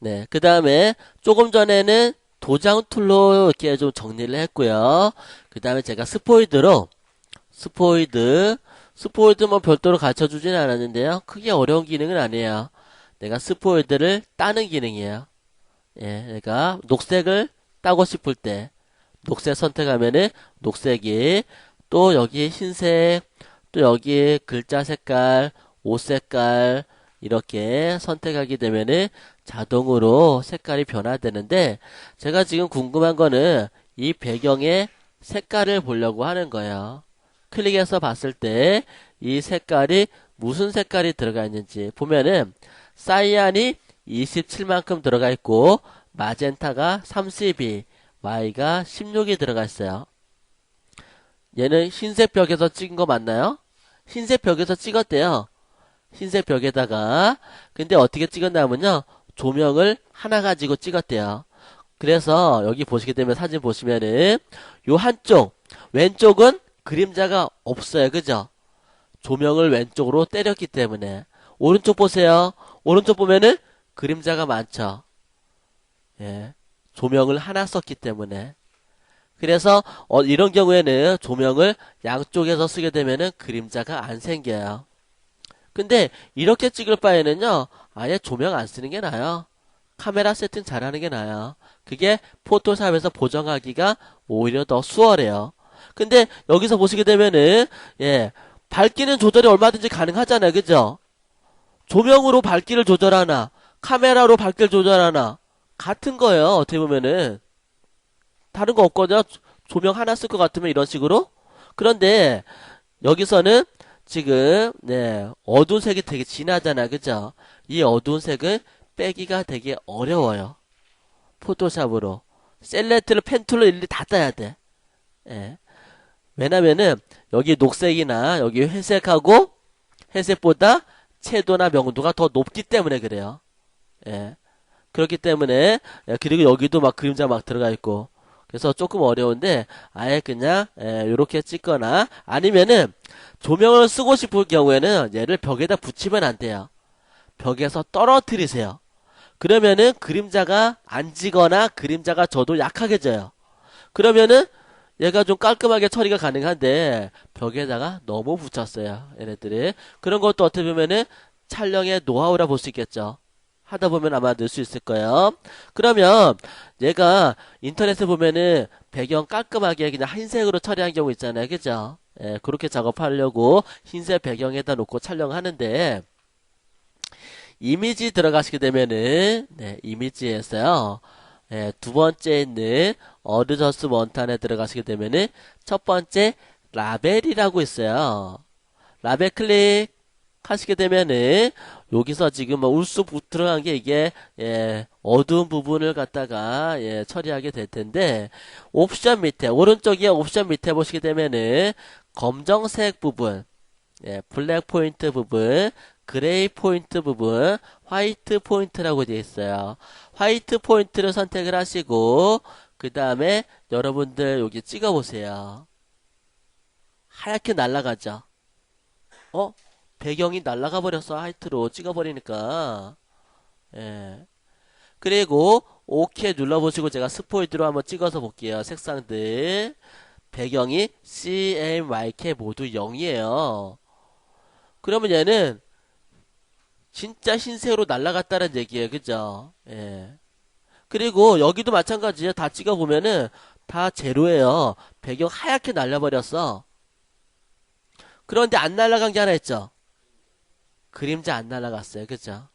네. 그 다음에 조금 전에는 도장 툴로 이렇게 좀 정리를 했고요. 그 다음에 제가 스포이드로, 스포이드, 스포이드 뭐 별도로 가르쳐 주진 않았는데요. 크게 어려운 기능은 아니에요. 내가 스포이드를 따는 기능이에요. 예, 내가 녹색을 따고 싶을 때, 녹색 선택하면은 녹색이, 또 여기 흰색, 또 여기 글자 색깔, 옷 색깔, 이렇게 선택하게 되면은 자동으로 색깔이 변화되는데, 제가 지금 궁금한 거는 이 배경의 색깔을 보려고 하는 거예요. 클릭해서 봤을 때 이 색깔이 무슨 색깔이 들어가 있는지 보면은 사이안이 27만큼 들어가 있고 마젠타가 32, Y가 16이 들어가 있어요. 얘는 흰색 벽에서 찍은 거 맞나요? 흰색 벽에서 찍었대요. 흰색 벽에다가 근데 어떻게 찍었냐면요. 조명을 하나 가지고 찍었대요. 그래서 여기 보시게 되면 사진 보시면은 요 한쪽 왼쪽은 그림자가 없어요. 그죠? 조명을 왼쪽으로 때렸기 때문에 오른쪽 보세요. 오른쪽 보면은 그림자가 많죠. 예. 조명을 하나 썼기 때문에 그래서 어, 이런 경우에는 조명을 양쪽에서 쓰게 되면은 그림자가 안 생겨요. 근데 이렇게 찍을 바에는요. 아예 조명 안 쓰는 게 나아요. 카메라 세팅 잘하는 게 나아요. 그게 포토샵에서 보정하기가 오히려 더 수월해요. 근데 여기서 보시게 되면은 예 밝기는 조절이 얼마든지 가능하잖아요, 그죠? 조명으로 밝기를 조절하나 카메라로 밝기를 조절하나 같은 거예요. 어떻게 보면은 다른 거 없거든요. 조- 조명 하나 쓸 것 같으면 이런 식으로. 그런데 여기서는 지금 네 어두운 색이 되게 진하잖아, 그죠? 이 어두운 색을 빼기가 되게 어려워요. 포토샵으로 셀렉트를 펜툴로 일일이 다 따야 돼. 예. 왜냐면은 여기 녹색이나 여기 회색하고 회색보다 채도나 명도가 더 높기 때문에 그래요. 예. 그렇기 때문에 예, 그리고 여기도 막 그림자 막 들어가 있고 그래서 조금 어려운데 아예 그냥 예, 이렇게 찍거나 아니면은 조명을 쓰고 싶을 경우에는 얘를 벽에다 붙이면 안 돼요. 벽에서 떨어뜨리세요. 그러면은 그림자가 안 지거나 그림자가 져도 약하게 져요. 그러면은 얘가 좀 깔끔하게 처리가 가능한데 벽에다가 너무 붙였어요. 얘네들이. 그런 것도 어떻게 보면은 촬영의 노하우라 볼 수 있겠죠. 하다 보면 아마 늘 수 있을 거예요. 그러면 얘가 인터넷에 보면은 배경 깔끔하게 그냥 흰색으로 처리한 경우 있잖아요. 그죠? 예, 그렇게 작업하려고 흰색 배경에다 놓고 촬영하는데 이미지 들어가시게 되면은 네, 이미지에서요. 예, 두 번째 있는 어드저스 원탄에 들어가시게 되면은 첫 번째 라벨이라고 있어요. 라벨 클릭 하시게 되면은 여기서 지금 뭐 울수 부- 들어간 게 이게 예, 어두운 부분을 갖다가 예, 처리하게 될 텐데 옵션 밑에 오른쪽에 옵션 밑에 보시게 되면은 검정색 부분 예, 블랙 포인트 부분, 그레이 포인트 부분, 화이트 포인트라고 되어 있어요. 화이트 포인트를 선택을 하시고, 그 다음에 여러분들 여기 찍어 보세요. 하얗게 날아가죠? 어? 배경이 날아가 버렸어. 화이트로 찍어 버리니까. 예. 그리고 OK 눌러보시고 제가 스포이드로 한번 찍어서 볼게요. 색상들. 배경이 CMYK 모두 0이에요. 그러면 얘는 진짜 흰색으로 날아갔다는 얘기예요. 그죠? 예. 그리고 여기도 마찬가지예요. 다 찍어보면은 다 제로예요. 배경 하얗게 날려버렸어. 그런데 안 날아간 게 하나 있죠? 그림자 안 날아갔어요. 그죠?